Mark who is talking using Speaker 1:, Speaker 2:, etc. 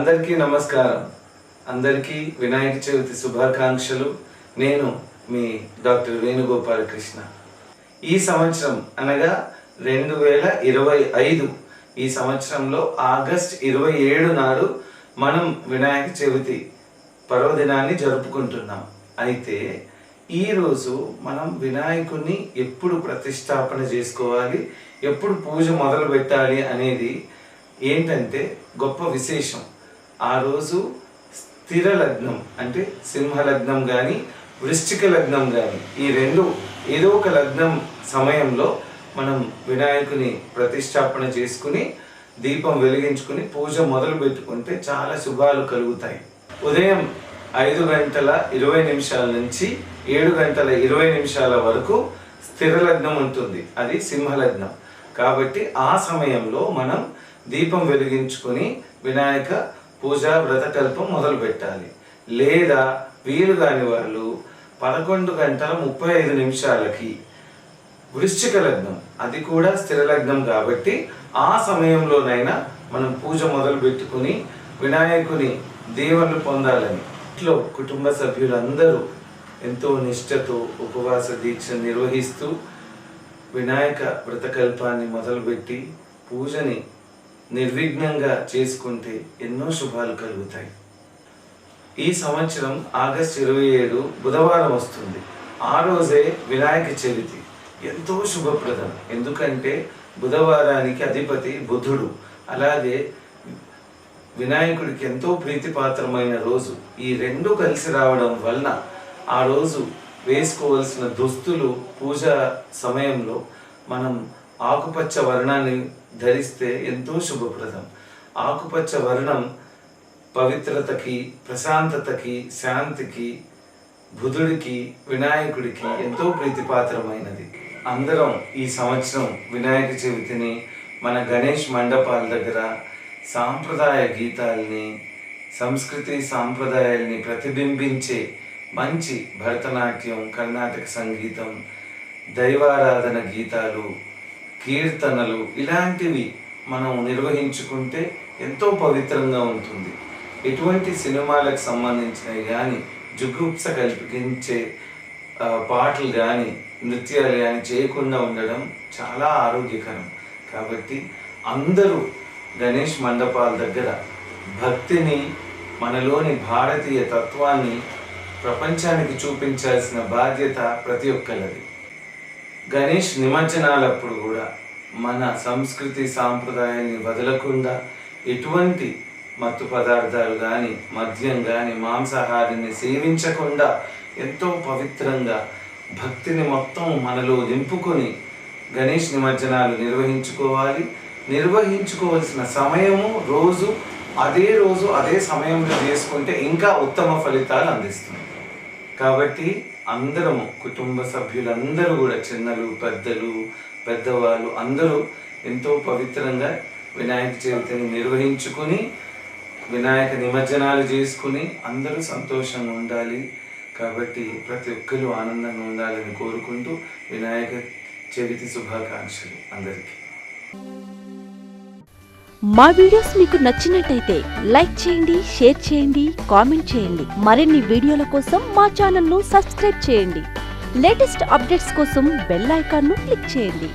Speaker 1: అందరికీ నమస్కారం. అందరికీ వినాయక చవితి శుభాకాంక్షలు. నేను మీ డాక్టర్ వేణుగోపాలకృష్ణ ఈ సంవత్సరం అనగా రెండు వేల ఇరవై ఐదు ఈ సంవత్సరంలో ఆగస్ట్ ఇరవై ఏడు నాడు మనం వినాయక చవితి పర్వదినాన్ని జరుపుకుంటున్నాం. అయితే ఈరోజు మనం వినాయకుడిని ఎప్పుడు ప్రతిష్టాపన చేసుకోవాలి ఎప్పుడు పూజ మొదలు పెట్టాలి అనేది ఏంటంటే గొప్ప విశేషం. ఆ రోజు స్థిర లగ్నం అంటే సింహ లగ్నం కానీ వృశ్చిక లగ్నం కానీ ఈ రెండు ఏదో ఒక లగ్నం సమయంలో మనం వినాయకుని ప్రతిష్టాపన చేసుకుని దీపం వెలిగించుకుని పూజ మొదలు పెట్టుకుంటే చాలా శుభాలు కలుగుతాయి. ఉదయం ఐదు గంటల ఇరవై నిమిషాల నుంచి ఏడు గంటల ఇరవై నిమిషాల వరకు స్థిర లగ్నం ఉంటుంది. అది సింహ లగ్నం కాబట్టి ఆ సమయంలో మనం దీపం వెలిగించుకొని వినాయక పూజ వ్రతకల్పం మొదలు పెట్టాలి. లేదా వీలు కాని వాళ్ళు పదకొండు గంటల ముప్పై ఐదు నిమిషాలకి వృశ్చిక లగ్నం. అది కూడా స్థిర లగ్నం కాబట్టి ఆ సమయంలోనైనా మనం పూజ మొదలు పెట్టుకుని వినాయకుని దేవుళ్ళు పొందాలని. ఇంట్లో కుటుంబ సభ్యులందరూ ఎంతో నిష్ఠతో ఉపవాస దీక్ష నిర్వహిస్తూ వినాయక వ్రతకల్పాన్ని మొదలుపెట్టి పూజని నిర్విఘ్నంగా చేసుకుంటే ఎన్నో శుభాలు కలుగుతాయి. ఈ సంవత్సరం ఆగస్ట్ ఇరవై ఏడు బుధవారం వస్తుంది. ఆ రోజే వినాయక చవితి. ఎంతో శుభప్రదం. ఎందుకంటే బుధవారానికి అధిపతి బుధుడు. అలాగే వినాయకుడికి ఎంతో ప్రీతిపాత్రమైన రోజు. ఈ రెండు కలిసి రావడం వలన ఆ రోజు వేసుకోవలసిన దుస్తులు పూజ సమయంలో మనం ఆకుపచ్చ వర్ణాన్ని ధరిస్తే ఎంతో శుభప్రదం. ఆకుపచ్చ వర్ణం పవిత్రతకి ప్రశాంతతకి శాంతికి బుధుడికి వినాయకుడికి ఎంతో ప్రీతిపాత్రమైనది. అందరం ఈ సంవత్సరం వినాయక చవితిని మన గణేష్ మండపాల దగ్గర సాంప్రదాయ గీతాల్ని సంస్కృతి సాంప్రదాయాల్ని ప్రతిబింబించే మంచి భరతనాట్యం కర్ణాటక సంగీతం దైవారాధన గీతాలు కీర్తనలు ఇలాంటివి మనం నిర్వహించుకుంటే ఎంతో పవిత్రంగా ఉంటుంది. ఎటువంటి సినిమాలకు సంబంధించినవి కానీ జుగుప్స కల్పించే పాటలు కానీ నృత్యాలు కానీ చేయకుండా ఉండడం చాలా ఆరోగ్యకరం. కాబట్టి అందరూ గణేష్ మండపాల దగ్గర భక్తిని మనలోని భారతీయ తత్వాన్ని ప్రపంచానికి చూపించాల్సిన బాధ్యత ప్రతి ఒక్కరిది గణేష్ నిమజ్జనాలప్పుడు కూడా మన సంస్కృతి సాంప్రదాయాన్ని వదలకుండా ఎటువంటి మత్తు పదార్థాలు కానీ మద్యం కానీ మాంసాహారాన్ని సేవించకుండా ఎంతో పవిత్రంగా భక్తిని మొత్తం మనలో నింపుకొని గణేష్ నిమజ్జనాలు నిర్వహించుకోవాలి. నిర్వహించుకోవాల్సిన సమయము రోజు అదే రోజు అదే సమయంలో చేసుకుంటే ఇంకా ఉత్తమ ఫలితాలు అందిస్తుంది. కాబట్టి అందరము కుటుంబ సభ్యులందరూ కూడా చిన్నలు పెద్దలు పెద్దవాళ్ళు అందరూ ఎంతో పవిత్రంగా వినాయక చవితిని నిర్వహించుకుని వినాయక నిమజ్జనాలు చేసుకుని అందరూ సంతోషంగా ఉండాలి. కాబట్టి ప్రతి ఒక్కరు ఆనందంగా ఉండాలని కోరుకుంటూ వినాయక చవితి శుభాకాంక్షలు అందరికీ.
Speaker 2: మా వీడియోస్ మీకు నచ్చినట్టయితే లైక్ చేయండి షేర్ చేయండి కామెంట్ చేయండి. మరిన్ని వీడియోల కోసం మా ఛానల్ను సబ్స్క్రైబ్ చేయండి. లేటెస్ట్ అప్డేట్స్ కోసం బెల్ ఐకాన్ను క్లిక్ చేయండి.